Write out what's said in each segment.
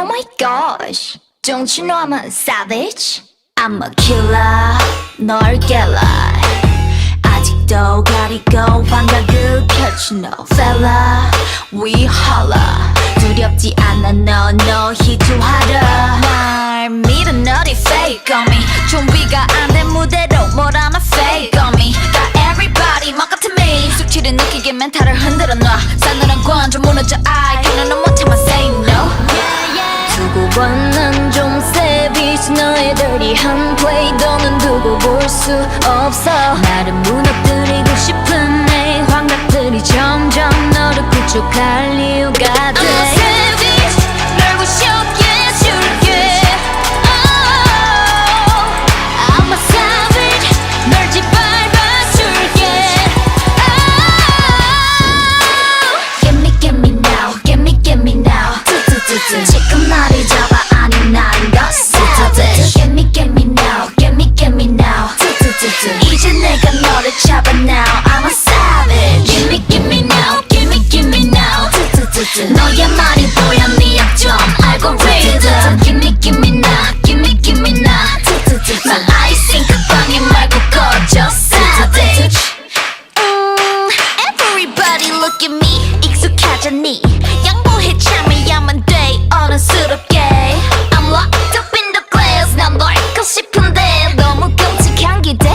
Oh my gosh, don't you know I'm a savage? I'm a killer, 널 깰라. 아직도 가리고 환각을 펼치 no fella. We holla. 두렵지 않아 너, 너 희투하라. 날 믿어 너리 fake on me. 준비가 안 된 무대로 뭘 하나 fake on me. got everybody 막 같은 me. 숙취를 느끼게 멘탈을 흔들어 놔. 싸늘한 관좀 무너져 I dirty한 play 너는 두고 볼 수 없어. 나를 무너뜨리고 싶은 내 환각들이 점점 너를 구축할 look 익숙하잖니 양보해 참여야만 돼 어른스럽게. I'm locked up in the glass 난 넓고 싶은데. 너무 끔찍한 기대?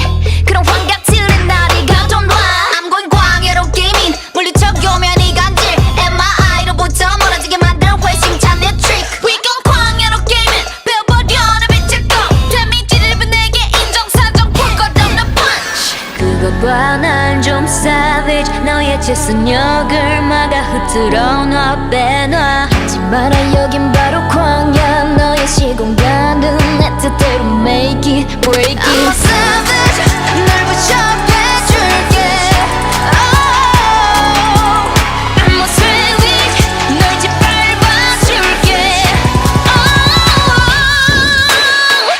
그런 환각들의 나를 가져놔 I'm going 광야로 게이밍 물리적이오면 이 간질. MRI로부터 멀어지게 만든 회심찬 내 트릭 We gon' 광야로 게이밍 배워버려 내 빛을 꺼 데미지를 분 내게 인정사정 볼것없는 punch. 그거 봐난 좀 savage 너의 채선역을 막아 흐트러 놔 빼놔 하지 마라 여긴 바로 광야 너의 시공간은 내 뜻대로 make it break it I'm a savage 널 부셔해줄게 oh, I'm a savage 널 짓밟아줄게 oh,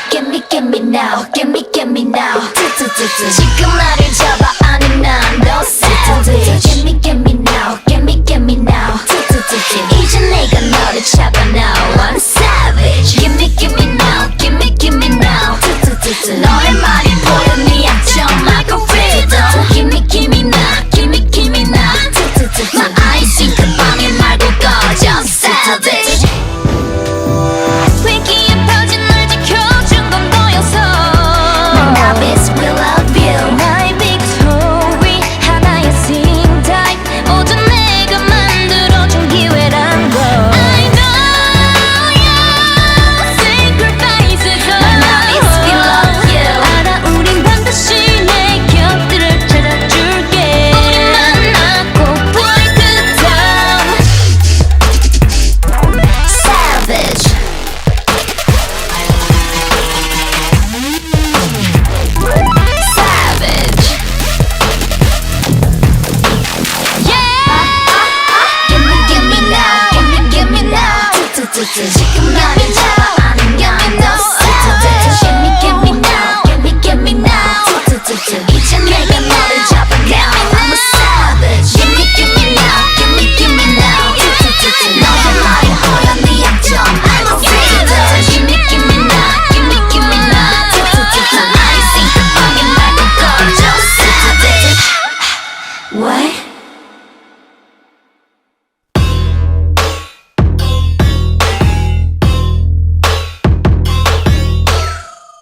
Give me give me now me me 지금 나를 잡아 make them all the chopper.